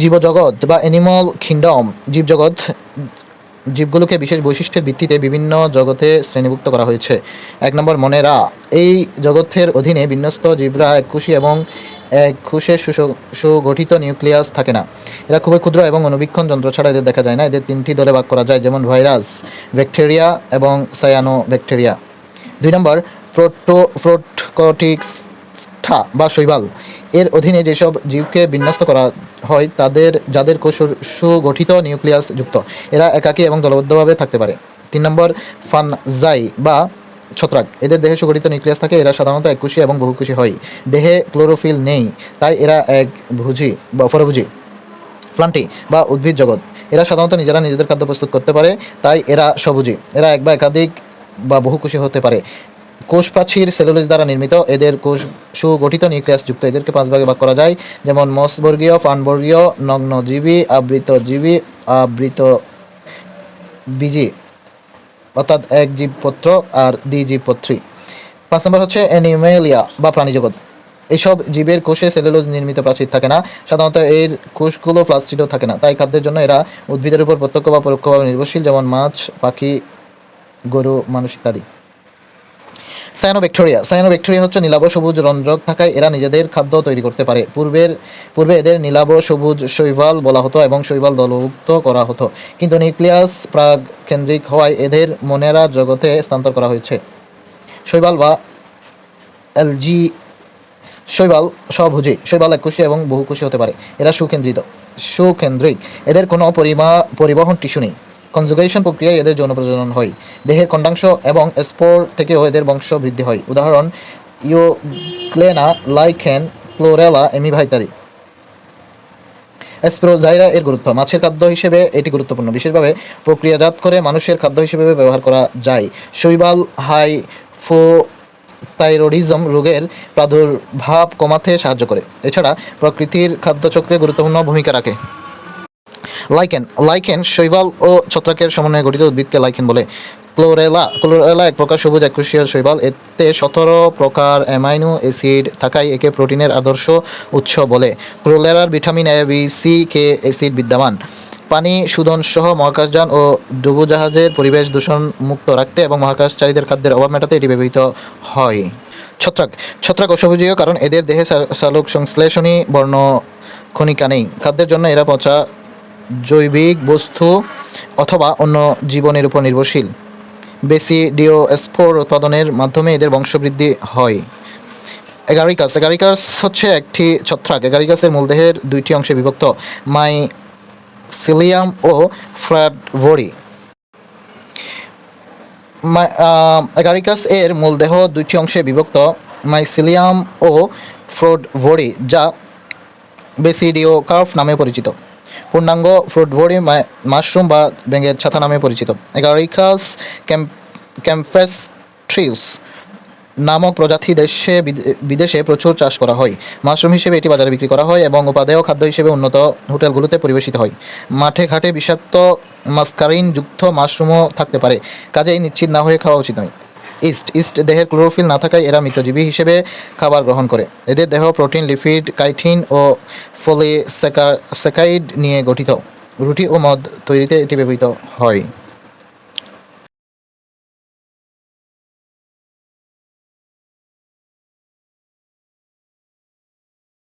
জীবজগৎ বা animal kingdom জীবজগৎ, জীবগুলোকে বিশেষ বৈশিষ্ট্যের ভিত্তিতে বিভিন্ন জগতে শ্রেণীভুক্ত করা হয়েছে। এক নম্বর মনেরা, এই জগতের অধীনে বিন্যস্ত জীবরা এককুশি এবং এককুশে সুগঠিত নিউক্লিয়াস থাকে না। এরা খুবই ক্ষুদ্র এবং অনুবীক্ষণ যন্ত্র ছাড়া এদের দেখা যায় না। এদের তিনটি দলে ভাগ করা যায়, যেমন ভাইরাস, ব্যাকটেরিয়া এবং সায়ানো ব্যাকটেরিয়া দুই নম্বর, প্রোটো প্রোটকটিক্স বা শৈবাল। এর অধীনে যেসব জীবকে বিন্যস্ত করা হয়, তাদের, যাদের কোষ সুগঠিত নিউক্লিয়াস যুক্ত, এরা একাকী এবং দলবদ্ধভাবে থাকতে পারে। তিন নম্বর, ফানজাই বা ছত্রাক। এদের দেহে সুগঠিত নিউক্লিয়াস থাকে, এরা সাধারণত এককুশি এবং বহুকুশি হয়। দেহে ক্লোরোফিল নেই, তাই এরা এক ভুজি বা ফরভুজি, প্লান্টি বা উদ্ভিদ জগৎ। এরা সাধারণত নিজেরা নিজেদের খাদ্য প্রস্তুত করতে পারে, তাই এরা সবুজি। এরা এক বা একাধিক বা বহুকোষী হতে পারে। কোষ প্রাচীর সেলুলোজ দ্বারা নির্মিত। এদের কোষ সুগঠিত নিউক্লিয়াস যুক্ত। এদেরকে পাঁচ ভাগে ভাগ করা যায়। যেমন মসবর্গীয়, ফানবর্গীয়, নগ্নজীবী, আবৃতজীবী আবৃত বীজি অর্থাৎ এক জীবপত্র আর দ্বিজীবপত্রী পাঁচ নম্বর হচ্ছে অ্যানিমেলিয়া বা প্রাণীজগৎ। এইসব জীবের কোষে সেলুলোজ নির্মিত প্রাচীর থাকে না। সাধারণত এর কোষগুলো প্লাস্টিডও থাকে না। তাই খাদ্যের জন্য এরা উদ্ভিদের উপর প্রত্যক্ষ বা পরোক্ষভাবে নির্ভরশীল, যেমন মাছ, পাখি, গরু, মানুষ ইত্যাদি। সায়ানোব্যাকটেরিয়া সায়ানোব্যাকটেরিয়া হচ্ছে নীলাভ সবুজ রঞ্জক থাকায় এরা নিজেদের খাদ্য তৈরি করতে পারে। পূর্বের, পূর্বে এদের নীলাভ সবুজ শৈবাল বলা হতো এবং শৈবাল দলভুক্ত করা হতো। কিন্তু নিউক্লিয়াস প্রাগ কেন্দ্রিক হওয়ায় এদের মনেরা জগতে স্থানান্তর করা হয়েছে। শৈবাল বা এলজি, শৈবাল স্বভোজী, শৈবাল এককোষী এবং বহুকোষী হতে পারে। এরা সুকেন্দ্রিত, সুকেন্দ্রিক। এদের কোনো পরিমা, পরিবহন টিস্যু নেই। কনজুগেশন প্রক্রিয়ায় এদের যৌন প্রজনন হয়। দেহের খণ্ডাংশ এবং স্পোর থেকেও এদের বংশ বৃদ্ধি হয়। উদাহরণ, ইউক্লেনা লাইকেন ক্লোরেলা এমিভা ইত্যাদি স্প্রোজাইরা এর গুরুত্ব। মাছের খাদ্য হিসেবে এটি গুরুত্বপূর্ণ। বিশেষভাবে প্রক্রিয়াজাত করে মানুষের খাদ্য হিসেবে ব্যবহার করা যায়। শৈবাল হাই ফো থাইরয়েডিজম রোগের প্রাদুর্ভাব কমাতে সাহায্য করে। এছাড়া প্রকৃতির খাদ্যচক্রে গুরুত্বপূর্ণ ভূমিকা রাখে। লাইকেন লাইকেন শৈবাল ও ছত্রাকের সমন্বয়ে গঠিত উদ্ভিদকে লাইকেন বলে। ক্লোরেলা ক্লোরেলা এক প্রকার সবুজ একুশীয় শৈবাল। এতে সতেরো প্রকার অ্যামাইনো অ্যাসিড থাকায় একে প্রোটিনের আদর্শ উৎস বলে। ক্লোরেলার vitamin A B C K acid বিদ্যমান। পানি শোধন সহ মহাকাশযান ও ডুবোজাহাজের পরিবেশ দূষণ মুক্ত রাখতে এবং মহাকাশচারীদের খাদ্যের অভাব মেটাতে এটি ব্যবহৃত হয়। ছত্রাক ছত্রাক অসবুজীয় কারণ এদের দেহে সালোক সংশ্লেষণী বর্ণ, খনিকা নেই। খাদ্যের জন্য এরা পচা জৈবিক বস্তু অথবা অন্য জীবনের উপর নির্ভরশীল। বেশি ডিওস্পোর উৎপাদনের মাধ্যমে এদের বংশবৃদ্ধি হয়। এগারিকাস এগারিকাস হচ্ছে একটি ছত্রাক। এগারিকাসের মূলদেহের দুইটি অংশে বিভক্ত মাই সিলিয়াম ও ফ্ল্যাটভরি। এগারিকাস এর মূলদেহ দুইটি অংশে বিভক্ত মাইসিলিয়াম ও ফ্রোডভরি যা বেসিডিও কার্ভ নামে পরিচিত। পূর্ণাঙ্গ ফ্রুটভরি মাশরুম বা ব্যাঙের ছাতা নামে পরিচিত। এগারিকাস ক্যাম্পেস্ট্রিস নামক প্রজাতি দেশে বিদেশে প্রচুর চাষ করা হয়। মাশরুম হিসেবে এটি বাজারে বিক্রি করা হয় এবং উপাদেয় খাদ্য হিসেবে উন্নত হোটেলগুলোতে পরিবেশিত হয়। মাঠে ঘাটে বিষাক্ত মাস্কারিন যুক্ত মাশরুমও থাকতে পারে। কাজেই নিশ্চিত না হয়ে খাওয়া উচিত নয়। ইস্ট ইস্ট দেহের ক্লোরোফিল না থাকায় এরা মৃতজীবী হিসেবে খাবার গ্রহণ করে। এদের দেহ প্রোটিন, লিপিড, কাইথিন ও ফলে সেকাইড নিয়ে গঠিত। রুটি ও মদ তৈরিতে এটি ব্যবহৃত হয়।